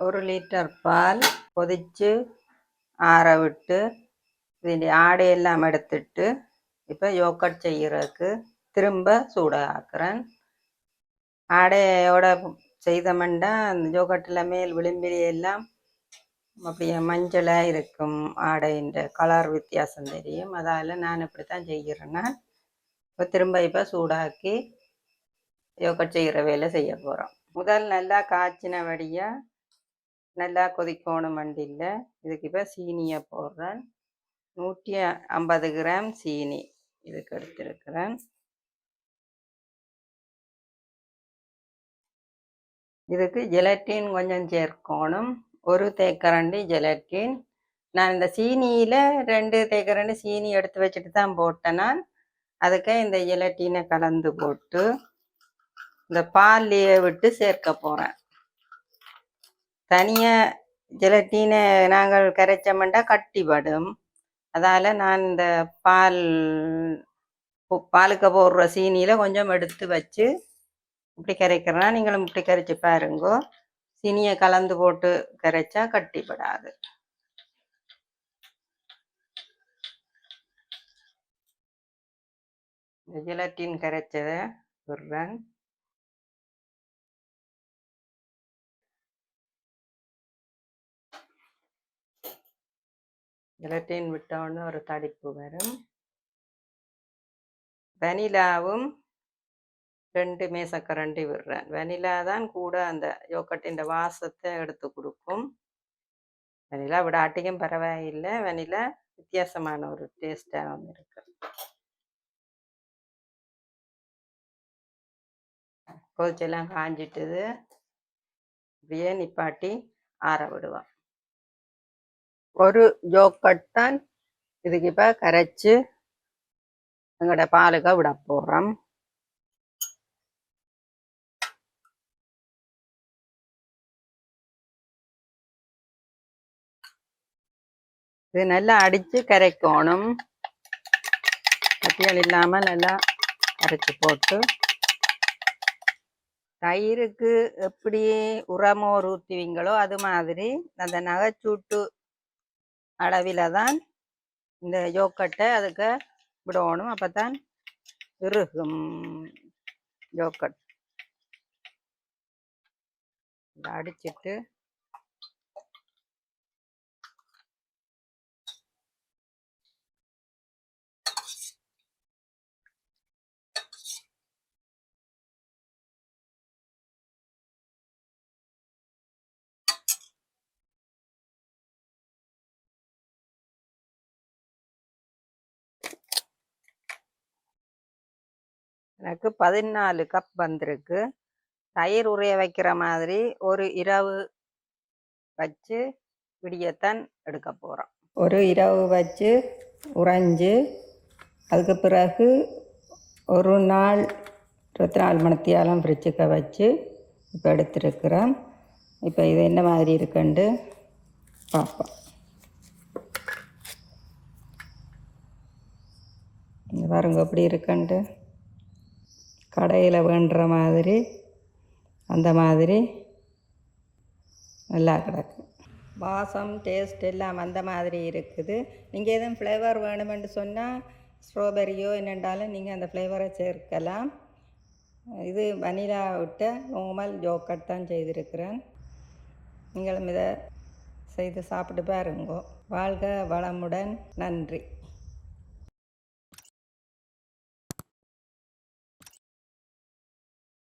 ஒரு லிட்டர் பால் கொதிச்சு ஆற விட்டு ഇതിൻ്റെ ஆடையெல்லாம் எடுத்துட்டு இப்போ யோகட் செய்யறதுக்கு திரும்ப சூடாக்குறேன் ஆடையோட செய்தமெண்டா அந்த யோகட்டில் மேல் விளிம்பிலே எல்லாம் அப்படியே மஞ்சளாக இருக்கும் ஆடையின் கலர் வித்தியாசம் தெரியும் அதால் நான் இப்படி தான் செய்கிறேன்னா இப்போ திரும்ப இப்போ சூடாக்கி யோகட் செய்கிற வேலை செய்ய போகிறோம் முதல் நல்லா காய்ச்சின வடியாக நல்லா கொதிக்கணும் வண்டியில். இதுக்கு இப்போ சீனியை போடுறேன். நூற்றி ஐம்பது கிராம் சீனி இதுக்கு எடுத்திருக்கிறேன். இதுக்கு ஜெலட்டின் கொஞ்சம் சேர்க்கணும். ஒரு தேக்கரண்டி ஜெலட்டின் நான் இந்த சீனியில் ரெண்டு தேக்கரண்டி சீனி எடுத்து வச்சுட்டு தான் போட்டேன் நான். அதுக்கு இந்த ஜெலட்டினை கலந்து போட்டு இந்த பால்லையே விட்டு சேர்க்க போகிறேன் தனியாக ஜெலட்டீனை நாங்கள் கரைச்சோம்னா கட்டிப்படும் அதால் நான் இந்த பால் பு- பாலுக்கு போடுற சீனியில் கொஞ்சம் எடுத்து வச்சு இப்படி கரைக்கிறேன்னா நீங்களும் இப்படி கரைச்சி பாருங்கோ. சீனியை கலந்து போட்டு கரைச்சா கட்டிப்படாது இந்த ஜெலட்டின் கரைச்சதை விடுறேன். ஜெலட்டின் விட்டோன்னு ஒரு தடிப்பு வரும். வெனிலாவும் ரெண்டு மேசக்கரண்டி விடுறேன் வெனிலா தான் கூட அந்த யோக்கட்டின் வாசத்தை எடுத்து கொடுக்கும். வெனிலா விடாட்டியும் பரவாயில்லை. வெனிலா வித்தியாசமான ஒரு டேஸ்டாகவும் இருக்கு. கொதிச்செல்லாம் காஞ்சிட்டுது. அப்படியே நிப்பாட்டி ஆற விடுவான். ஒரு ஜோக்கட்டான் இதுக்கு இப்போ கரைச்சி எங்களோட பாலுக்கு விட போகிறோம் இது நல்லா அடித்து கரைக்கணும். கத்தியால் இல்லாமல் நல்லா அரைச்சி போட்டு. தயிருக்கு எப்படி உரமோர் ஊற்றுவீங்களோ அது மாதிரி அந்த நகைச்சூட்டு அளவில் தான் இந்த யோக்கட்டை அதுக்கு விடணும். அப்போ தான் இறுகும் யோக்கட் அடிச்சிட்டு எனக்கு பதினாலு கப் வந்திருக்கு. தயிர் உரைய வைக்கிற மாதிரி ஒரு இரவு வச்சு விடியத்தான் எடுக்க போகிறோம் ஒரு இரவு வச்சு உறைஞ்சு அதுக்கு பிறகு ஒரு நாள் இருபத்தி நாலு மணித்தியாலம் ஃப்ரிட்ஜுக்க வச்சு இப்போ எடுத்துருக்குறோம். இப்போ இது என்ன மாதிரி இருக்குன்ட்டு பார்ப்போம். பாருங்க எப்படி இருக்குன்ட்டு கடையில் வேண்டுற மாதிரி அந்த மாதிரி நல்லா கிடக்கு. வாசம் டேஸ்ட் எல்லாம் அந்த மாதிரி இருக்குது. நீங்கள் எதுவும் ஃப்ளேவர் வேணுமென்று சொன்னால் ஸ்ட்ராபெரியோ என்னென்றாலும் நீங்கள் அந்த ஃப்ளேவரை சேர்க்கலாம். இது வனிலா விட்ட நோமல் ஜோக்கட் தான் செய்திருக்கிறேன். நீங்களும் இதை செய்து சாப்பிட்டு பாருங்கோ. வாழ்க வளமுடன். நன்றி.